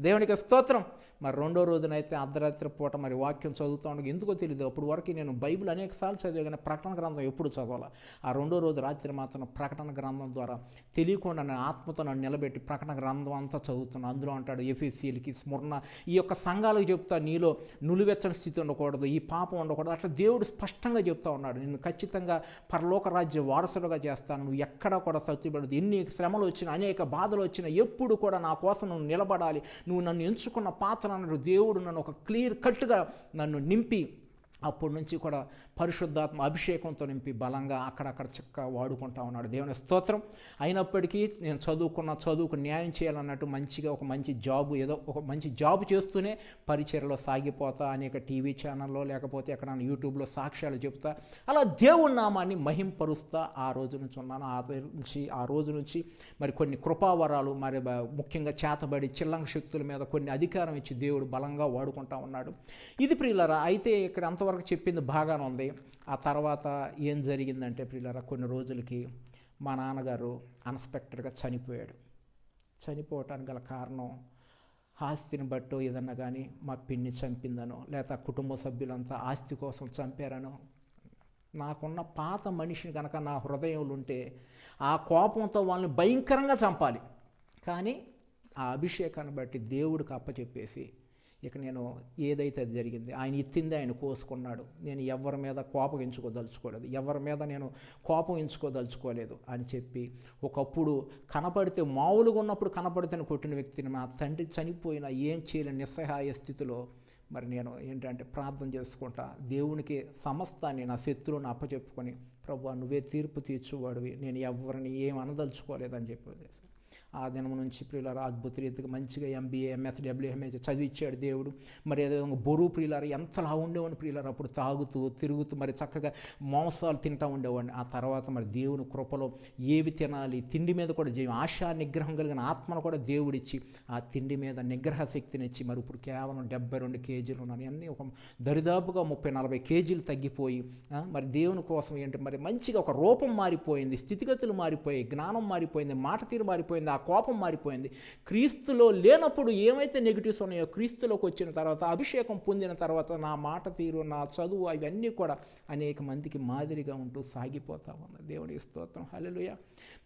దేవునికి స్తోత్రం. మరి రెండో రోజునైతే అర్ధరాత్రి పూట మరి వాక్యం చదువుతూ ఉండగా ఎందుకో తెలియదు అప్పుడు వరకు నేను బైబిల్ అనేక సార్లు చదివా కానీ ప్రకటన గ్రంథం ఎప్పుడు చదవాలి. ఆ రెండో రోజు రాత్రి మాత్రం ప్రకటన గ్రంథం ద్వారా తెలియకుండా నేను ఆత్మతో నన్ను నిలబెట్టి ప్రకటన గ్రంథం అంతా చదువుతున్నాను అందులో అంటాడు ఎఫీసీలకి స్మరణ. ఈ యొక్క సంఘాలకు చెప్తా నీలో నులివెచ్చని స్థితి ఉండకూడదు ఈ పాపం ఉండకూడదు. అట్లా దేవుడు స్పష్టంగా చెప్తా ఉన్నాడు. నేను ఖచ్చితంగా పరలోక రాజ్య వారసులుగా చేస్తాను. నువ్వు ఎక్కడ కూడా సత్యపడదు. ఎన్ని శ్రమలు వచ్చినా అనేక బాధలు వచ్చినా ఎప్పుడు కూడా నా కోసం నువ్వు నిలబడాలి. నువ్వు నన్ను ఎంచుకున్న పాత్ర అన్నాడు దేవుడు నన్ను ఒక క్లియర్ కట్గా నన్ను నింపి అప్పటి నుంచి కూడా పరిశుద్ధాత్మ అభిషేకంతో నింపి బలంగా అక్కడక్కడ చక్కగా వాడుకుంటా ఉన్నాడు. దేవుని స్తోత్రం. అయినప్పటికీ నేను చదువుకున్న చదువుకు న్యాయం చేయాలన్నట్టు మంచిగా ఒక మంచి జాబ్ ఏదో ఒక మంచి జాబ్ చేస్తూనే పరిచయలో సాగిపోతా అనేక టీవీ ఛానల్లో లేకపోతే ఎక్కడ యూట్యూబ్లో సాక్ష్యాలు చెప్తా అలా దేవుని నామాన్ని మహింపరుస్తా ఆ రోజు నుంచి ఉన్నాను. ఆ నుంచి ఆ రోజు నుంచి మరి కొన్ని కృపావరాలు మరి ముఖ్యంగా చేతబడి చిల్లంగ శక్తుల మీద కొన్ని అధికారం ఇచ్చి దేవుడు బలంగా వాడుకుంటా ఉన్నాడు. ఇది ప్రియులరా అయితే ఇక్కడ అంత అంతవరకు చెప్పింది బాగానే ఉంది. ఆ తర్వాత ఏం జరిగిందంటే పిల్లల కొన్ని రోజులకి మా నాన్నగారు అన్స్పెక్టర్గా చనిపోయాడు. చనిపోవటానికి గల కారణం ఆస్తిని బట్టో ఏదన్నా కానీ మా పిన్ని చంపిందనో లేదా కుటుంబ సభ్యులంతా ఆస్తి కోసం చంపారనో నాకున్న పాత మనిషిని కనుక నా హృదయంలో ఉంటే ఆ కోపంతో వాళ్ళని భయంకరంగా చంపాలి. కానీ ఆ అభిషేకాన్ని బట్టి దేవుడికి అప్పచెప్పేసి ఇక నేను ఏదైతే అది జరిగింది ఆయన ఎత్తింది ఆయన కోసుకున్నాడు. నేను ఎవరి మీద కోపం ఎంచుకోదలుచుకోలేదు. ఎవరి మీద నేను కోపం ఎంచుకోదలుచుకోలేదు అని చెప్పి ఒకప్పుడు కనపడితే మామూలుగా ఉన్నప్పుడు కనపడితే కొట్టిన వ్యక్తిని మా తండ్రి చనిపోయిన ఏం చేయలేని నిస్సహాయ స్థితిలో మరి నేను ఏంటంటే ప్రార్థన చేసుకుంటా దేవునికి సమస్తాన్ని నా శత్రువుని అప్పచెప్పుకొని ప్రభు నువ్వే తీర్పు తీర్చువాడివి. నేను ఎవరిని ఏం అనదలుచుకోలేదని చెప్పేసి. ఆ దినం నుంచి ప్రియులారా అద్భుత రీతిగా మంచిగా ఎంబీఏ ఎంఎస్ డబ్ల్యూఎంఏ చదివిచ్చాడు దేవుడు. మరి అదేవిధంగా బరువు ప్రియులారా ఎంతలా ఉండేవాడిని ప్రియులారా అప్పుడు తాగుతూ తిరుగుతూ మరి చక్కగా మాంసాలు తింటూ ఉండేవాడిని. ఆ తర్వాత మరి దేవుని కృపలో ఏవి తినాలి తిండి మీద కూడా జయం ఆశా నిగ్రహం కలిగిన ఆత్మను కూడా దేవుడిచ్చి ఆ తిండి మీద నిగ్రహ శక్తినిచ్చి మరి ఇప్పుడు కేవలం డెబ్బై రెండు కేజీలు ఉన్నాను. అన్నీ ఒక దరిదాపుగా ముప్పై నలభై కేజీలు తగ్గిపోయి మరి దేవుని కోసం ఏంటి మరి మంచిగా ఒక రూపం మారిపోయింది స్థితిగతులు మారిపోయాయి జ్ఞానం మారిపోయింది మాట తీరు మారిపోయింది ఆ కోపం మారిపోయింది. క్రీస్తులో లేనప్పుడు ఏమైతే నెగిటివ్స్ ఉన్నాయో క్రీస్తులోకి వచ్చిన తర్వాత అభిషేకం పొందిన తర్వాత నా మాట తీరు నా చదువు అవన్నీ కూడా అనేక మందికి మాదిరిగా ఉంటూ సాగిపోతా ఉంది. దేవుడి స్తోత్రం. హలలుయా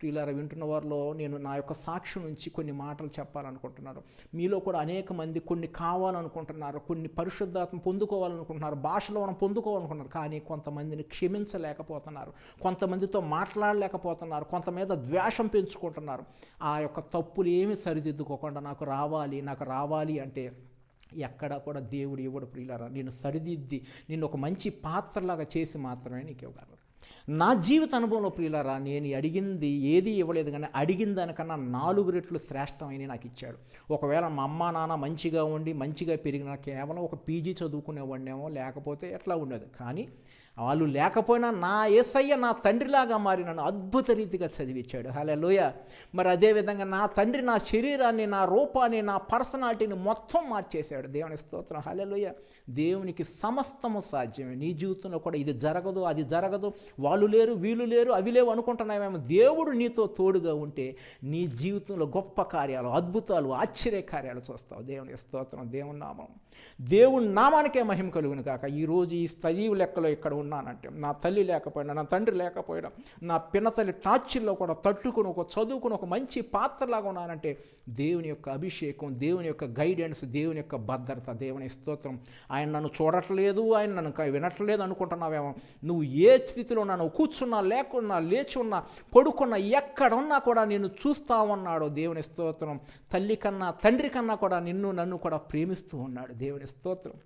ప్రియులారా వింటున్న వారిలో నేను నా యొక్క సాక్షి నుంచి కొన్ని మాటలు చెప్పాలనుకుంటున్నాను మీలో కూడా అనేక మంది కొన్ని కావాలనుకుంటున్నారు కొన్ని పరిశుద్ధాత్మ పొందుకోవాలనుకుంటున్నారు భాషలో మనం పొందుకోవాలనుకుంటున్నారు కానీ కొంతమందిని క్షమించలేకపోతున్నారు కొంతమందితో మాట్లాడలేకపోతున్నారు కొంత మీద ద్వేషం పెంచుకుంటున్నారు. ఆ యొక్క తప్పులు ఏమి సరిదిద్దుకోకుండా నాకు రావాలి నాకు రావాలి అంటే ఎక్కడా కూడా దేవుడు ఇవ్వడు ప్రియులారా. నేను సరిదిద్ది నేను ఒక మంచి పాత్రలాగా చేసి మాత్రమే నీకు ఇవ్వగలరు నా జీవిత అనుభవంలో ప్రియులారా నేను అడిగింది ఏది ఇవ్వలేదు కానీ అడిగిన దానికన్నా నాలుగు రెట్లు శ్రేష్టమైన నాకు ఇచ్చాడు. ఒకవేళ మా అమ్మ నాన్న మంచిగా ఉండి మంచిగా పెరిగిన కేవలం ఒక పీజీ చదువుకునేవాడినేమో లేకపోతే ఎట్లా ఉండేది. కానీ వాళ్ళు లేకపోయినా నా ఏసయ్య నా తండ్రిలాగా మారి నన్ను అద్భుత రీతిగా చదివించాడు హలే లోయ మరి అదేవిధంగా నా తండ్రి నా శరీరాన్ని నా రూపాన్ని నా పర్సనాలిటీని మొత్తం మార్చేశాడు. దేవుని స్తోత్రం. హలే లోయ దేవునికి సమస్తము సాధ్యమే. నీ జీవితంలో కూడా ఇది జరగదు అది జరగదు. వాళ్ళు లేరు వీళ్ళు లేరు అవి లేవు అనుకుంటున్నామేమో దేవుడు నీతో తోడుగా ఉంటే నీ జీవితంలో గొప్ప కార్యాలు అద్భుతాలు ఆశ్చర్య కార్యాలు చూస్తావు. దేవుని స్తోత్రం. దేవుని నామం. దేవుని నామానికే మహిమ కలుగును కాక ఈరోజు ఈ సజీవు లెక్కలో ఇక్కడ ఉన్నానంటే నా తల్లి లేకపోయినా నా తండ్రి లేకపోయినా నా పిన్నతల్లి టార్చిల్లో కూడా తట్టుకుని ఒక చదువుకుని ఒక మంచి పాత్రలాగా ఉన్నానంటే దేవుని యొక్క అభిషేకం దేవుని యొక్క గైడెన్స్ దేవుని యొక్క భద్రత దేవుని స్తోత్రం. ఆయన నన్ను చూడట్లేదు ఆయన నన్ను వినట్లేదు అనుకుంటున్నావేమో. నువ్వు ఏ స్థితిలో నన్ను కూర్చున్నా లేకున్నా లేచి ఉన్నా పడుకున్నా ఎక్కడున్నా కూడా నేను చూస్తా ఉన్నాడో దేవుని స్తోత్రం. తల్లి కన్నా తండ్రి కన్నా కూడా నిన్ను నన్ను కూడా ప్రేమిస్తూ ఉన్నాడు దేవుని స్తోత్రం.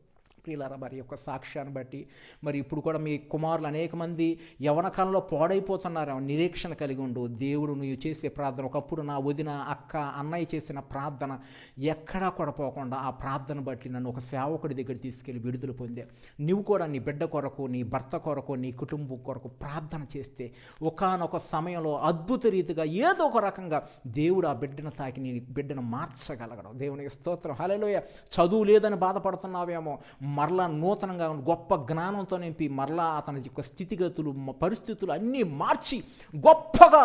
ప్రియులారా మరి యొక్క సాక్ష్యాన్ని బట్టి మరి ఇప్పుడు కూడా మీ కుమారులు అనేక మంది యవన కాలంలో పాడైపోతున్నారు నిరీక్షణ కలిగి ఉండు. దేవుడు నువ్వు చేసే ప్రార్థన ఒకప్పుడు నా వదిన అక్క అన్నయ్య చేసిన ప్రార్థన ఎక్కడా కూడా పోకుండా ఆ ప్రార్థన బట్టి నన్ను ఒక సేవకుడి దగ్గర తీసుకెళ్ళి విడుదల పొందే. నువ్వు కూడా నీ బిడ్డ కొరకు నీ భర్త కొరకు నీ కుటుంబం కొరకు ప్రార్థన చేస్తే ఒకానొక సమయంలో అద్భుత రీతిగా ఏదో ఒక రకంగా దేవుడు ఆ బిడ్డను తాకి నీ బిడ్డను మార్చగలగడం. దేవునికి స్తోత్రం. హలలోయ చదువు లేదని బాధపడుతున్నావేమో మరలా నూతనంగా గొప్ప జ్ఞానంతో నింపి మరలా అతని యొక్క స్థితిగతులు పరిస్థితులు అన్నీ మార్చి గొప్పగా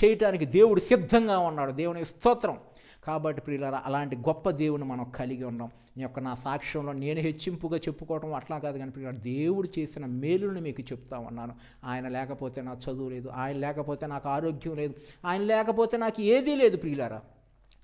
చేయటానికి దేవుడు సిద్ధంగా ఉన్నాడు. దేవుని స్తోత్రం. కాబట్టి ప్రియులారా అలాంటి గొప్ప దేవుని మనం కలిగి ఉన్నాం. నీ యొక్క నా సాక్ష్యంలో నేను హెచ్చింపుగా చెప్పుకోవడం అట్లా కాదు కానీ ప్రియులారా దేవుడు చేసిన మేలుని మీకు చెప్తా ఉన్నాను. ఆయన లేకపోతే నా చదువు లేదు ఆయన లేకపోతే నాకు ఆరోగ్యం లేదు ఆయన లేకపోతే నాకు ఏదీ లేదు ప్రియులారా.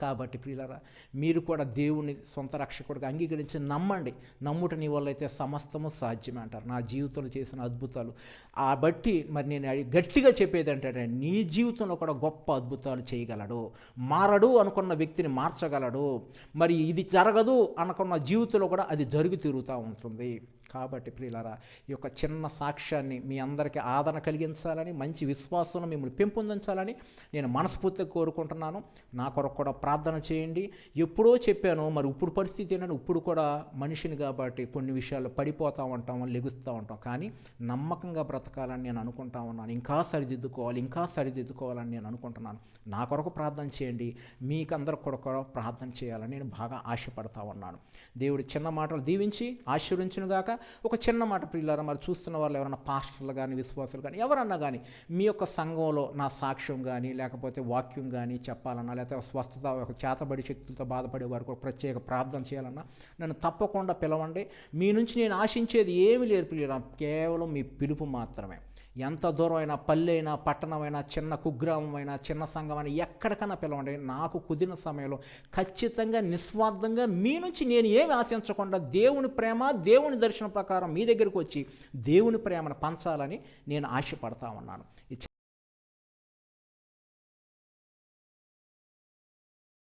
కాబట్టి ప్రియులరా మీరు కూడా దేవుని సొంత రక్షకుడిగా అంగీకరించి నమ్మండి. నమ్ముట నీ వల్ల అయితే సమస్తము సాధ్యమే అంటారు. నా జీవితంలో చేసిన అద్భుతాలు. ఆ బట్టి మరి నేను గట్టిగా చెప్పేది అంటే నీ జీవితంలో కూడా గొప్ప అద్భుతాలు చేయగలడు. మారడు అనుకున్న వ్యక్తిని మార్చగలడు. మరి ఇది జరగదు అనుకున్న జీవితంలో కూడా అది జరుగు తిరుగుతూ ఉంటుంది. కాబట్టి ప్రియులారా ఈ యొక్క చిన్న సాక్ష్యాన్ని మీ అందరికీ ఆదరణ కలిగించాలని మంచి విశ్వాసం మిమ్మల్ని పెంపొందించాలని నేను మనస్ఫూర్తిగా కోరుకుంటున్నాను. నా కొరకు కూడా ప్రార్థన చేయండి. ఎప్పుడో చెప్పాను మరి ఇప్పుడు పరిస్థితి ఏంటంటే ఇప్పుడు కూడా మనిషిని కాబట్టి కొన్ని విషయాలు పడిపోతూ ఉంటాం లెగుస్తూ ఉంటాం. కానీ నమ్మకంగా బ్రతకాలని నేను అనుకుంటా ఉన్నాను. ఇంకా సరిదిద్దుకోవాలి ఇంకా సరిదిద్దుకోవాలని నేను అనుకుంటున్నాను. నా కొరకు ప్రార్థన చేయండి. మీకు అందరికి కూడా కూడా ప్రార్థన చేయాలని నేను బాగా ఆశపడతా ఉన్నాను. దేవుడు చిన్న మాటలు దీవించి ఆశీర్వించునుగాక. ఒక చిన్న మాట ప్రియులారా మరి చూస్తున్న వాళ్ళు ఎవరైనా పాస్టర్లు కానీ విశ్వాసులు కానీ ఎవరన్నా కానీ మీ యొక్క సంఘంలో నా సాక్ష్యం కానీ లేకపోతే వాక్యం కానీ చెప్పాలన్నా లేకపోతే స్వస్థత ఒక చేతబడి శక్తులతో బాధపడే వారికి ఒక ప్రత్యేక ప్రార్థన చేయాలన్నా నన్ను తప్పకుండా పిలవండి. మీ నుంచి నేను ఆశించేది ఏమీ లేదు ప్రియులారా కేవలం మీ పిలుపు మాత్రమే. ఎంత దూరం అయినా పల్లె అయినా పట్టణమైనా చిన్న కుగ్రామమైనా చిన్న సంఘమైనా ఎక్కడికైనా పిలవండి. నాకు కుదిరిన సమయంలో ఖచ్చితంగా నిస్వార్థంగా మీ నుంచి నేను ఏమి ఆశించకుండా దేవుని ప్రేమ దేవుని దర్శనం ప్రకారం మీ దగ్గరికి వచ్చి దేవుని ప్రేమను పంచాలని నేను ఆశపడతా ఉన్నాను.